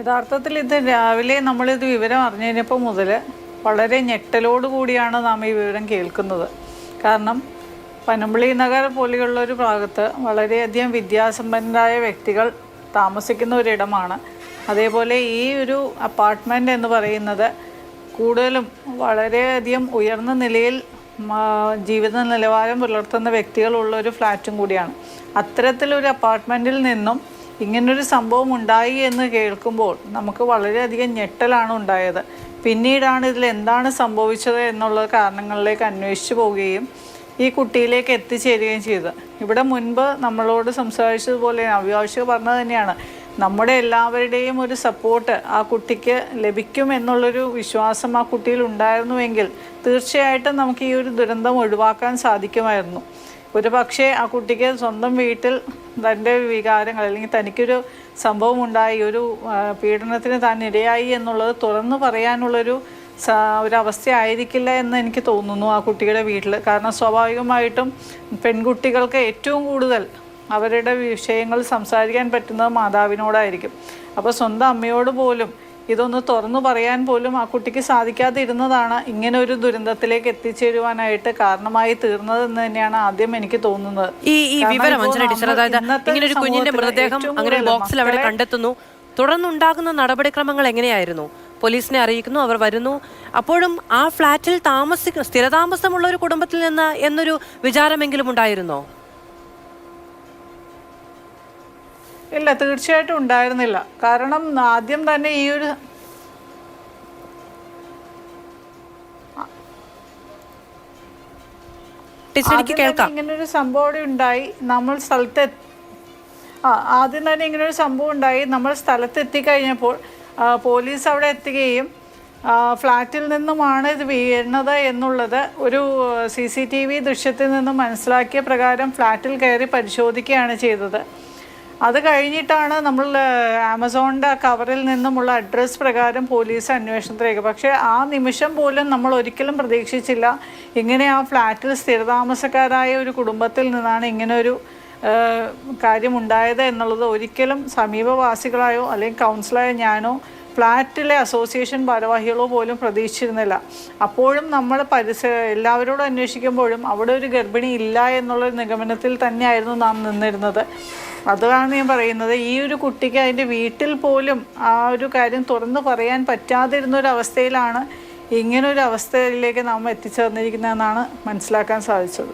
യഥാർത്ഥത്തിൽ ഇത് രാവിലെ നമ്മളിത് വിവരം അറിഞ്ഞതിനപ്പോൾ മുതൽ വളരെ ഞെട്ടലോട് കൂടിയാണ് നാം ഈ വിവരം കേൾക്കുന്നത്. കാരണം പനമ്പിളി നഗർ പോലെയുള്ള ഒരു ഭാഗത്ത് വളരെയധികം വിദ്യാസമ്പന്നരായ വ്യക്തികൾ താമസിക്കുന്ന ഒരിടമാണ്. അതേപോലെ ഈ ഒരു അപ്പാർട്ട്മെന്റ് എന്ന് പറയുന്നത് കൂടുതലും വളരെയധികം ഉയർന്ന നിലയിൽ ജീവിത നിലവാരം പുലർത്തുന്ന വ്യക്തികളുള്ള ഒരു ഫ്ലാറ്റും കൂടിയാണ്. അത്തരത്തിലൊരു അപ്പാർട്ട്മെന്റിൽ നിന്നും ഇങ്ങനൊരു സംഭവം ഉണ്ടായി എന്ന് കേൾക്കുമ്പോൾ നമുക്ക് വളരെയധികം ഞെട്ടലാണ് ഉണ്ടായത്. പിന്നീടാണ് ഇതിൽ എന്താണ് സംഭവിച്ചത് എന്നുള്ള കാരണങ്ങളിലേക്ക് അന്വേഷിച്ചു പോവുകയും ഈ കുട്ടിയിലേക്ക് എത്തിച്ചേരുകയും ചെയ്തു ഇവിടെ മുൻപ് നമ്മളോട് സംസാരിച്ചതുപോലെ അഭിഭാഷക പറഞ്ഞത് തന്നെയാണ്. നമ്മുടെ എല്ലാവരുടെയും ഒരു സപ്പോർട്ട് ആ കുട്ടിക്ക് ലഭിക്കും എന്നുള്ളൊരു വിശ്വാസം ആ കുട്ടിയിൽ ഉണ്ടായിരുന്നുവെങ്കിൽ തീർച്ചയായിട്ടും നമുക്ക് ഈ ഒരു ദുരന്തം ഒഴിവാക്കാൻ സാധിക്കുമായിരുന്നു. ഒരു പക്ഷേ ആ കുട്ടിക്ക് സ്വന്തം വീട്ടിൽ തന്റെ വികാരങ്ങൾ അല്ലെങ്കിൽ തനിക്കൊരു സംഭവം ഉണ്ടായി ഒരു പീഡനത്തിന് താൻ ഇരയായി എന്നുള്ളത് തുറന്നു പറയാനുള്ളൊരു ഒരു ഒരവസ്ഥ ആയിരിക്കില്ല എന്ന് എനിക്ക് തോന്നുന്നു ആ കുട്ടിയുടെ വീട്ടിൽ. കാരണം സ്വാഭാവികമായിട്ടും പെൺകുട്ടികൾക്ക് ഏറ്റവും കൂടുതൽ അവരുടെ വിഷയങ്ങൾ സംസാരിക്കാൻ പറ്റുന്നത് മാതാവിനോടായിരിക്കും. അപ്പോൾ സ്വന്തം അമ്മയോട് പോലും ഇതൊന്ന് തുറന്നു പറയാൻ പോലും ആ കുട്ടിക്ക് സാധിക്കാതിരുന്നതാണ് ഇങ്ങനെ ഒരു ദുരന്തത്തിലേക്ക് എത്തിച്ചേരുവാനായിട്ട് കാരണമായി തീർന്നതെന്ന് തന്നെയാണ് ആദ്യം എനിക്ക് തോന്നുന്നത്. ഈ ഈ വിവരം ടീച്ചർ അതായത് ഇങ്ങനെ ഒരു കുഞ്ഞിന്റെ മൃതദേഹം അങ്ങനെ ബോക്സിൽ അവിടെ കണ്ടെത്തുന്നു. തുടർന്നുണ്ടാകുന്ന നടപടിക്രമങ്ങൾ എങ്ങനെയായിരുന്നു? പോലീസിനെ അറിയിക്കുന്നു അവർ വരുന്നു. അപ്പോഴും ആ ഫ്ലാറ്റിൽ താമസിക്കുന്ന സ്ഥിരതാമസമുള്ള ഒരു കുടുംബത്തിൽ നിന്ന് എന്നൊരു വിചാരമെങ്കിലും ഉണ്ടായിരുന്നോ? ഇല്ല തീർച്ചയായിട്ടും ഉണ്ടായിരുന്നില്ല. കാരണം ആദ്യം തന്നെ ഈ ഒരു ഇങ്ങനെ ഒരു സംഭവം അവിടെ ഉണ്ടായി. നമ്മൾ സ്ഥലത്ത് ആ ആദ്യം തന്നെ ഇങ്ങനെ ഒരു സംഭവം ഉണ്ടായി. നമ്മൾ സ്ഥലത്ത് എത്തിക്കഴിഞ്ഞപ്പോൾ പോലീസ് അവിടെ എത്തുകയും ഫ്ലാറ്റിൽ നിന്നുമാണ് ഇത് വീഴുന്നത് എന്നുള്ളത് ഒരു സി സി ടി വി ദൃശ്യത്തിൽ നിന്നും മനസ്സിലാക്കിയ പ്രകാരം ഫ്ലാറ്റിൽ കയറി പരിശോധിക്കുകയാണ് ചെയ്തത്. അത് കഴിഞ്ഞിട്ടാണ് നമ്മൾ ആമസോണിന്റെ കവറിൽ നിന്നുമുള്ള അഡ്രസ്സ് പ്രകാരം പോലീസ് അന്വേഷണത്തിലേക്ക് പക്ഷേ ആ നിമിഷം പോലും നമ്മൾ ഒരിക്കലും പ്രതീക്ഷിച്ചില്ല. ഇങ്ങനെ ആ ഫ്ലാറ്റിൽ സ്ഥിരതാമസക്കാരായ ഒരു കുടുംബത്തിൽ നിന്നാണ് ഇങ്ങനെ ഒരു കാര്യം കാര്യമുണ്ടായത് എന്നുള്ളത്. ഒരിക്കലും സമീപവാസികളായോ അല്ലെങ്കിൽ കൗൺസിലായോ ഞാനോ ഫ്ലാറ്റിലെ അസോസിയേഷൻ ഭാരവാഹികളോ പോലും പ്രതീക്ഷിച്ചിരുന്നില്ല. അപ്പോഴും നമ്മൾ പരിസര എല്ലാവരോടും അന്വേഷിക്കുമ്പോഴും അവിടെ ഒരു ഗർഭിണി ഇല്ല എന്നുള്ള നിഗമനത്തിൽ തന്നെയായിരുന്നു നാം നിന്നിരുന്നത്. അതാണ് ഞാൻ പറയുന്നത് ഈ ഒരു കുട്ടിക്ക് അതിന്റെ വീട്ടിൽ പോലും ആ ഒരു കാര്യം തുറന്നു പറയാൻ പറ്റാതിരുന്ന ഒരു അവസ്ഥയിലാണ് ഇങ്ങനൊരു അവസ്ഥയിലേക്ക് നാം എത്തിച്ചേർന്നിരിക്കുന്നതെന്നാണ് മനസ്സിലാക്കാൻ സാധിച്ചത്.